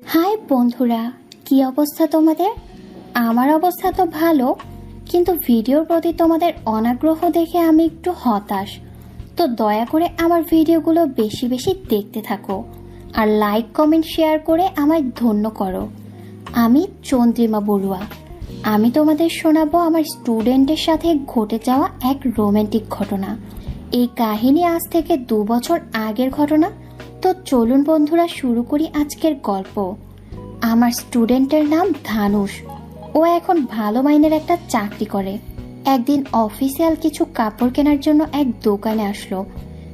High বন্ধুরা, কি অবস্থা তোমাদের? আমার অবস্থা তো ভালো, কিন্তু ভিডিওর প্রতি তোমাদের অনাগ্রহ দেখে আমি একটু হতাশ। তো দয়া করে আমার ভিডিওগুলো বেশি বেশি দেখতে থাকো, আর লাইক, কমেন্ট, শেয়ার করে আমায় ধন্য করো। আমি চন্দ্রিমা বড়ুয়া। আমি তোমাদের শোনাবো আমার স্টুডেন্টের সাথে ঘটে যাওয়া এক রোমান্টিক ঘটনা। এই কাহিনী আজ থেকে দু বছর আগের ঘটনা তো চলুন বন্ধুরা, শুরু করি আজকের গল্প। আমার স্টুডেন্টের নাম ধানুষ ও এখন ভালো মাইনের একটা চাকরি করে। একদিন অফিসিয়াল কিছু কাপড় কেনার জন্য এক দোকানে আসলো।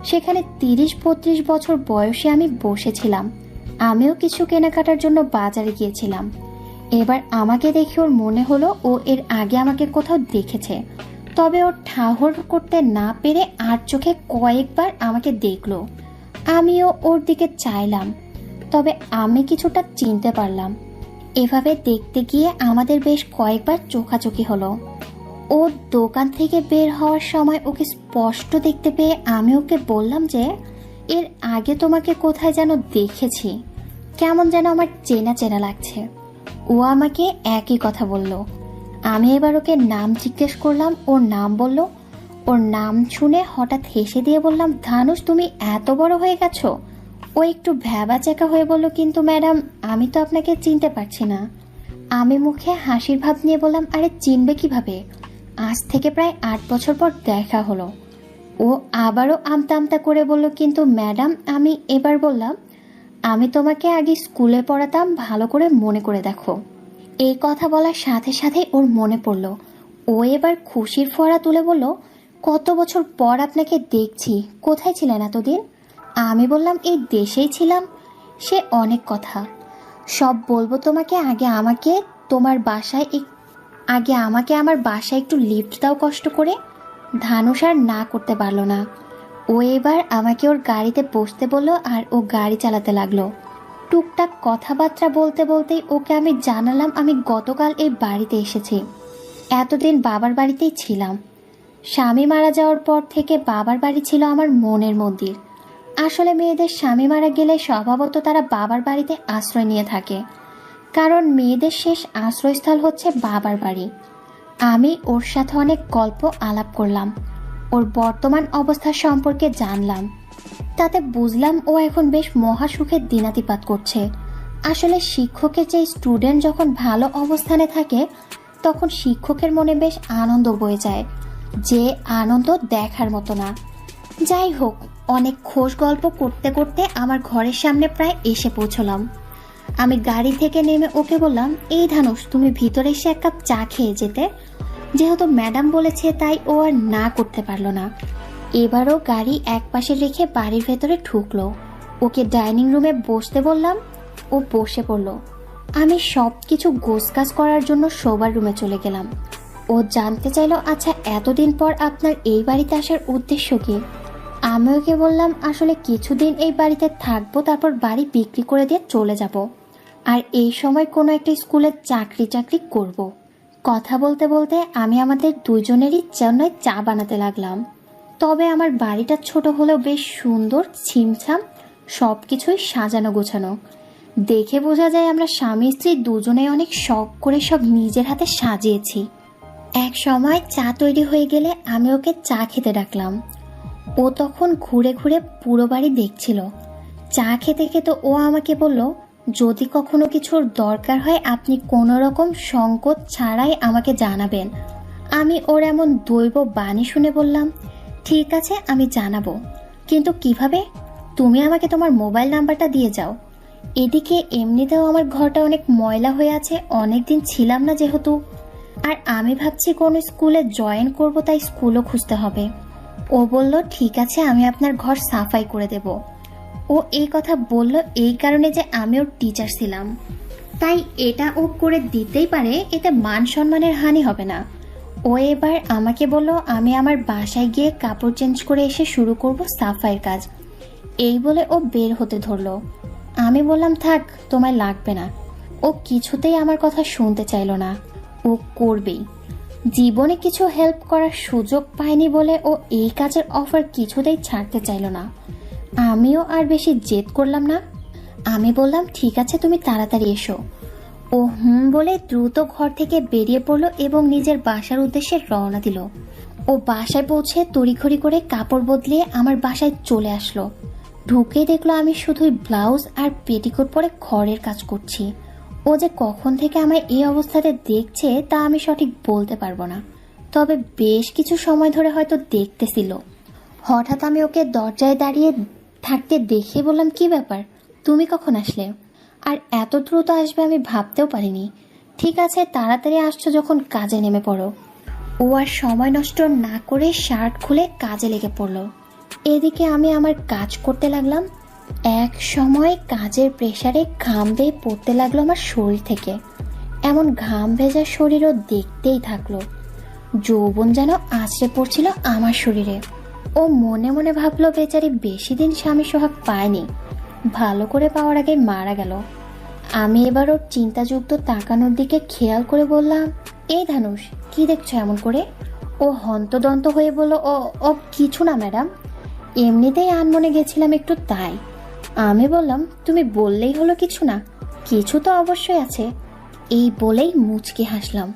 সেখানে তিরিশ বত্রিশ বছর বয়সে আমি বসেছিলাম। আমিও কিছু কেনাকাটার জন্য বাজারে গিয়েছিলাম। এবার আমাকে দেখে ওর মনে হলো ও এর আগে আমাকে কোথাও দেখেছে। তবে ওর ঠাহর করতে না পেরে আর চোখে কয়েকবার আমাকে দেখল। আমিও ওর দিকে চাইলাম, তবে আমি কিছুটা চিনতে পারলাম। এভাবে দেখতে গিয়ে আমাদের বেশ কয়েকবার চোখাচোখি হলো। ও দোকান থেকে বের হওয়ার সময় ওকে স্পষ্ট দেখতে পেয়ে আমি ওকে বললাম যে, এর আগে তোমাকে কোথায় যেন দেখেছি। কেমন যেন আমার চেনা চেনা লাগছে। ও আমাকে একই কথা বলল। আমি এবার ওকে নাম জিজ্ঞেস করলাম, ওর নাম বলল ওর নাম শুনে হঠাৎ হেসে দিয়ে বললাম ধানুষ তুমি এত বড় হয়ে গেছো? ও একটু ভ্যাবা চেকা হয়ে বলল, কিন্তু ম্যাডাম, আমি তো আপনাকে চিনতে পারছি না। আমি মুখে হাসির ভাব নিয়ে বললাম, আরে, চিনবে কীভাবে? আজ থেকে প্রায় আট বছর পর দেখা হলো। ও আবারও আমতা আমতা করে বলল, কিন্তু ম্যাডাম, আমি এবার বললাম, আমি তোমাকে আগে স্কুলে পড়াতাম, ভালো করে মনে করে দেখো। এই কথা বলার সাথে সাথে ওর মনে পড়ল। ও এবার খুশির ফোয়ারা তুলে বলল কত বছর পর আপনাকে দেখছি। কোথায় ছিলেন এতদিন? আমি বললাম, এই দেশেই ছিলাম। সে অনেক কথা। সব বলব তোমাকে, আগে আমাকে, তোমার বাসায় আগে আমাকে আমার বাসায় একটু লিফট দাও কষ্ট করে। ধানুষ আর না করতে পারল না। ও এবার আমাকে ওর গাড়িতে বসতে বলল আর ও গাড়ি চালাতে লাগল। টুকটাক কথাবার্তা বলতে বলতেই ওকে আমি জানালাম, আমি গতকাল এই বাড়িতে এসেছি। এতদিন বাবার বাড়িতেই ছিলাম। স্বামী মারা যাওয়ার পর থেকে বাবার বাড়ি ছিল আমার মনের মন্দির। আসলে মেয়েদের স্বামী মারা গেলে স্বভাবত তারা বাবার বাড়িতে আশ্রয় নিয়ে থাকে। কারণ মেয়েদের শেষ আশ্রয়স্থল হচ্ছে বাবার বাড়ি। আমি ওর সাথে অনেক গল্প আলাপ করলাম। ওর বর্তমান অবস্থা সম্পর্কে জানলাম। তাতে বুঝলাম ও এখন বেশ মহাসুখের দিনাতিপাত করছে। আসলে শিক্ষকের যে স্টুডেন্ট যখন ভালো অবস্থানে থাকে, তখন শিক্ষকের মনে বেশ আনন্দ বয়ে যায়। যে আনন্দ দেখার মতো না। যাই হোক, অনেক খোশ গল্প করতে করতে আমার ঘরের সামনে প্রায় এসে পৌঁছলাম। আমি গাড়ি থেকে নেমে ওকে বললাম, এই ধানুষ তুমি ভিতরে এসে এক কাপ চা খেয়ে যেতে। যেহেতু ম্যাডাম বলেছে, তাই ও আর না করতে পারল না। এবারও গাড়ি এক পাশে রেখে বাড়ির ভেতরে ঢুকলো। ওকে ডাইনিং রুমে বসতে বললাম, ও বসে পড়ল। আমি সব কিছু গোছগাছ করার জন্য শোবার রুমে চলে গেলাম। ও জানতে চাইলো আচ্ছা এতদিন পর আপনার এই বাড়িতে আসার উদ্দেশ্য কি? আমি ওকে বললাম, আসলে কিছুদিন এই বাড়িতে থাকব, তারপর বাড়ি বিক্রি করে দিয়ে চলে যাব। আর এই সময় কোনো একটা স্কুলে চাকরি চাকরি করব। কথা বলতে বলতে আমি আমাদের দুজনেরই জন্যই চা বানাতে লাগলাম। তবে আমার বাড়িটা ছোট হলেও বেশ সুন্দর, ছিমছাম সব কিছুই সাজানো গোছানো। দেখে বোঝা যায় আমরা স্বামী স্ত্রী দুজনেই অনেক শখ করে সব নিজের হাতে সাজিয়েছি। এক সময় চা তৈরি হয়ে গেলে আমি ওকে চা খেতে ডাকলাম। ও তখন ঘুরে ঘুরে পুরো বাড়ি দেখছিল। চা খেতে খেতে ও আমাকে বলল, যদি কখনো কিছুর দরকার হয়, আপনি কোনো রকম সংকোচ ছাড়াই আমাকে জানাবেন। আমি ওর এমন দৈব বাণী শুনে বললাম, ঠিক আছে, আমি জানাব। কিন্তু কীভাবে? তুমি আমাকে তোমার মোবাইল নাম্বারটা দিয়ে যাও। এদিকে এমনিতেও আমার ঘরটা অনেক ময়লা হয়ে আছে অনেক দিন ছিলাম না যেহেতু। আর আমি ভাবছি কোনো স্কুলে জয়েন করব তাই স্কুলও খুঁজতে হবে। ও বলল, ঠিক আছে, আমি আপনার ঘর সাফাই করে দেব। ও এই কথা বলল এই কারণে যে আমি ওর টিচার ছিলাম। তাই এটা ও করে দিতেই পারে, এতে মান সম্মানের হানি হবে না। ও এবার আমাকে বলল, আমি আমার বাসায় গিয়ে কাপড় চেঞ্জ করে এসে শুরু করব সাফাইয়ের কাজ। এই বলে ও বের হতে ধরলো। আমি বললাম, থাক, তোমায় লাগবে না। ও কিছুতেই আমার কথা শুনতে চাইলো না। ও করবেই। জীবনে কিছু হেল্প করার সুযোগ পায়নি বলে ও এই কাজের অফার কিছুতেই ছাড়তে চাইলো না। আমিও আর বেশি জেদ করলাম না। আমি বললাম, ঠিক আছে, তুমি তাড়াতাড়ি এসো। ও হুম বলে দ্রুত ঘর থেকে বেরিয়ে পড়ল এবং নিজের বাসার উদ্দেশ্যে রওনা দিল। ও বাসায় পৌঁছে তড়িঘড়ি করে কাপড় বদলিয়ে আমার বাসায় চলে আসলো। ঢুকে দেখল আমি শুধুই ব্লাউজ আর পেটিকোট পরে ঘরের কাজ করছি। ও যে কখন থেকে আমায় এই অবস্থাতে দেখছে তা আমি সঠিক বলতে পারব না। তবে বেশ কিছু সময় ধরে হয়তো দেখতেছিল। হঠাৎ আমি ওকে দরজায় দাঁড়িয়ে থাকতে দেখে বললাম, কি ব্যাপার? তুমি কখন আসলে? আর এত দ্রুত আসবে আমি ভাবতেও পারিনি। ঠিক আছে, তাড়াতাড়ি আসছো যখন কাজে নেমে পড়ো। ও আর সময় নষ্ট না করে শার্ট খুলে কাজে লেগে পড়ল। এদিকে আমি আমার কাজ করতে লাগলাম এক সময় কাজের প্রেসারে ঘাম বেয়ে পড়তে লাগল আমার শরীর থেকে। এমন ঘাম ভেজা শরীরও দেখতেই থাকল। যৌবন যেন আছড়ে পড়ছিল আমার শরীরে। ও মনে মনে ভাবলো, বেচারি বেশি দিন স্বামী সোহাগ পায়নি। ভালো করে পাওয়ার আগে মারা গেল। আমি এবার ওর চিন্তাযুক্ত তাকানোর দিকে খেয়াল করে বললাম, এই ধানুষ কি দেখছ এমন করে? ও হন্তদন্ত হয়ে বলল, ও ও কিছু না, ম্যাডাম। এমনিতেই আনমনে গেছিলাম একটু তাই। আমি বললাম, তুমি বললেই হলো কিছু না। কিছু তো অবশ্যই আছে। এই বলেই মুচকি হাসলাম।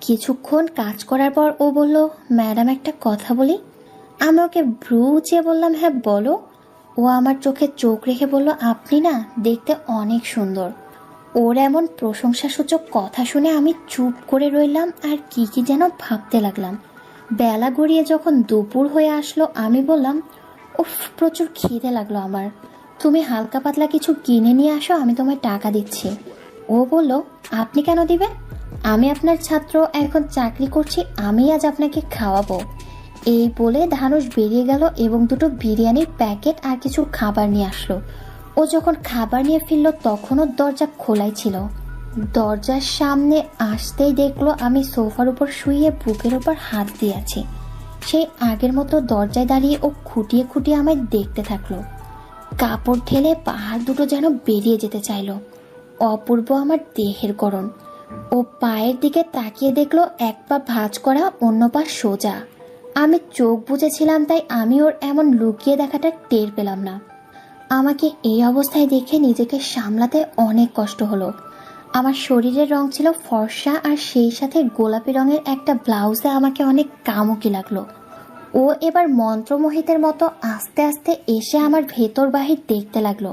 কিছুক্ষণ কাজ করার পর ও বলল, ম্যাডাম, একটা কথা বলি। আমি ওকে ভ্রু উঁচিয়ে বললাম হ্যাঁ বলো। ও আমার চোখে চোখ রেখে বলল, আপনি না দেখতে অনেক সুন্দর। ওর এমন প্রশংসাসূচক কথা শুনে আমি চুপ করে রইলাম আর কি কি যেন ভাবতে লাগলাম। বেলা গড়িয়ে যখন দুপুর হয়ে আসলো, আমি বললাম, উফ, প্রচুর খিদে লাগল আমার। তুমি হালকা পাতলা কিছু কিনে নিয়ে আসো, আমি তোমায় টাকা দিচ্ছি। ও বলল, আপনি কেন দিবেন? আমি আপনার ছাত্র, এখন চাকরি করছি আমি আজ আপনাকে খাওয়াবো। এই বলে ধানুষ বেরিয়ে গেল এবং দুটো বিরিয়ানির প্যাকেট আর কিছু খাবার নিয়ে আসলো। ও যখন খাবার নিয়ে ফিরল, তখনও দরজা খোলাই ছিল। দরজার সামনে আসতেই দেখল আমি সোফার উপর শুয়ে বুকের উপর হাত দিয়ে আছি। সেই আগের মতো দরজায় দাঁড়িয়ে ও খুঁটিয়ে খুঁটিয়ে আমায় দেখতে থাকল। কাপড় ঢেলে পাহাড় দুটো যেন বেরিয়ে যেতে চাইলো। অপূর্ব আমার দেহের গড়ন। ও পায়ের দিকে তাকিয়ে দেখল এক পা ভাঁজ করা অন্য পা সোজা। আমি চোখ বুঝেছিলাম তাই আমি ওর এমন লুকিয়ে দেখাটা টের পেলাম না। আমাকে এই অবস্থায় দেখে নিজেকে সামলাতে অনেক কষ্ট হলো। আমার শরীরের রং ছিল ফর্সা আর সেই সাথে গোলাপি রঙের একটা ব্লাউজে আমাকে অনেক কামুকি লাগল। ও এবার মন্ত্রমোহিতের মতো আস্তে আস্তে এসে আমার ভেতর বাহির দেখতে লাগল।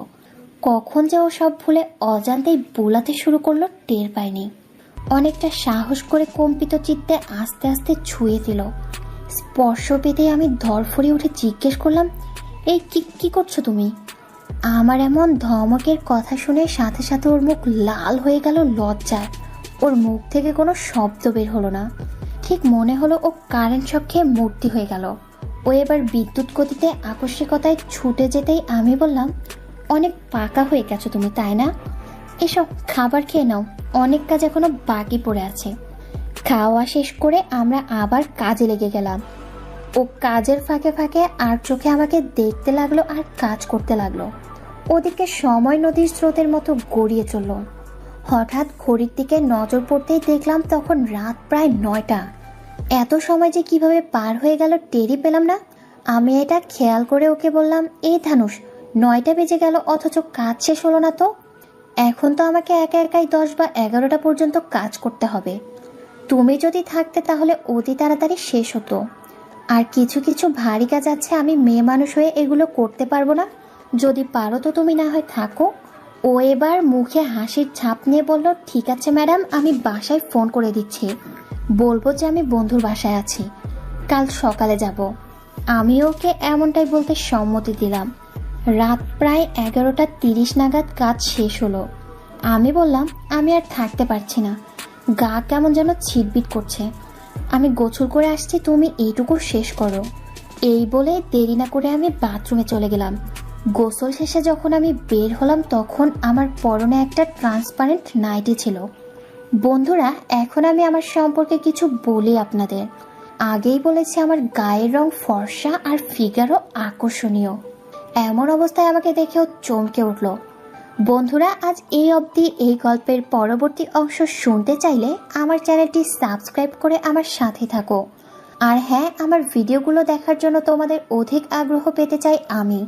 কখন যে ও সব ভুলে অজান্তেই বোলাতে শুরু করল, টের পায়নি অনেকটা সাহস করে কম্পিত চিত্তে আস্তে আস্তে ছুঁয়ে দিল। স্পর্শ পেতেই আমি ধরফড়ে উঠে জিজ্ঞেস করলাম, এই কি কি করছ তুমি? আমার এমন ধমকের কথা শুনে সাথে সাথে ওর মুখ লাল হয়ে গেল লজ্জায়। ওর মুখ থেকে কোনো শব্দ বের হলো না। ঠিক মনে হলো ও কারেন্ট শক খেয়ে মূর্তি হয়ে গেল। ও এবার বিদ্যুৎ গতিতে আকস্মিকতায় ছুটে যেতেই আমি বললাম, অনেক পাকা হয়ে গেছো তুমি, তাই না? এসব খাবার খেয়ে নাও, অনেক কাজ এখনও বাকি পড়ে আছে। খাওয়া শেষ করে আমরা আবার কাজে লেগে গেলাম। ও কাজের ফাঁকে ফাঁকে আর চোখে আমাকে দেখতে লাগল আর কাজ করতে লাগল। ওদিকে সময় নদীর স্রোতের মতো গড়িয়ে চলল। হঠাৎ ঘড়ির দিকে নজর পড়তেই দেখলাম তখন রাত প্রায় নয়টা। এত সময় যে কীভাবে পার হয়ে গেল টেরি পেলাম না। আমি এটা খেয়াল করে ওকে বললাম, এই ধানুষ নয়টা বেজে গেল, অথচ কাজ শেষ হলো না তো? এখন তো আমাকে একা একাই দশ বা এগারোটা পর্যন্ত কাজ করতে হবে। তুমি যদি থাকতে তাহলে অতি তাড়াতাড়ি শেষ হতো। আর কিছু কিছু ভারী কাজ আছে, আমি মেয়ে মানুষ হয়ে এগুলো করতে পারব না। যদি পারো তো তুমি না হয় থাকো। ও এবার মুখে হাসির ছাপ নিয়ে বলল, ঠিক আছে ম্যাডাম, আমি বাসায় ফোন করে দিচ্ছি। বলব যে আমি বন্ধুর বাসায় আছি। কাল সকালে যাব। আমি ওকে এমনটাই বলতে সম্মতি দিলাম। রাত প্রায় এগারোটা তিরিশ নাগাদ কাজ শেষ হলো। আমি বললাম, আমি আর থাকতে পারছি না। গা কেমন যেন ছিটবিট করছে। আমি গোছল করে আসছি, তুমি এইটুকু শেষ করো। এই বলে দেরি না করে আমি বাথরুমে চলে গেলাম। গোসল শেষে যখন আমি বের হলাম, তখন আমার পরনে একটা ট্রান্সপারেন্ট নাইটি ছিল। বন্ধুরা, এখন আমি আমার সম্পর্কে কিছু বলি আপনাদের। আগেই বলেছি, আমার গায়ের রং ফর্সা আর ফিগারও আকর্ষণীয়। এমন অবস্থায় আমাকে দেখেও চমকে উঠল। বন্ধুরা, আজ এই অবধি এই গল্পের পরবর্তী অংশ শুনতে চাইলে আমার চ্যানেলটি সাবস্ক্রাইব করে আমার সাথে থাকো। আর হ্যাঁ আমার ভিডিওগুলো দেখার জন্য তোমাদের অধিক আগ্রহ পেতে চাই আমি।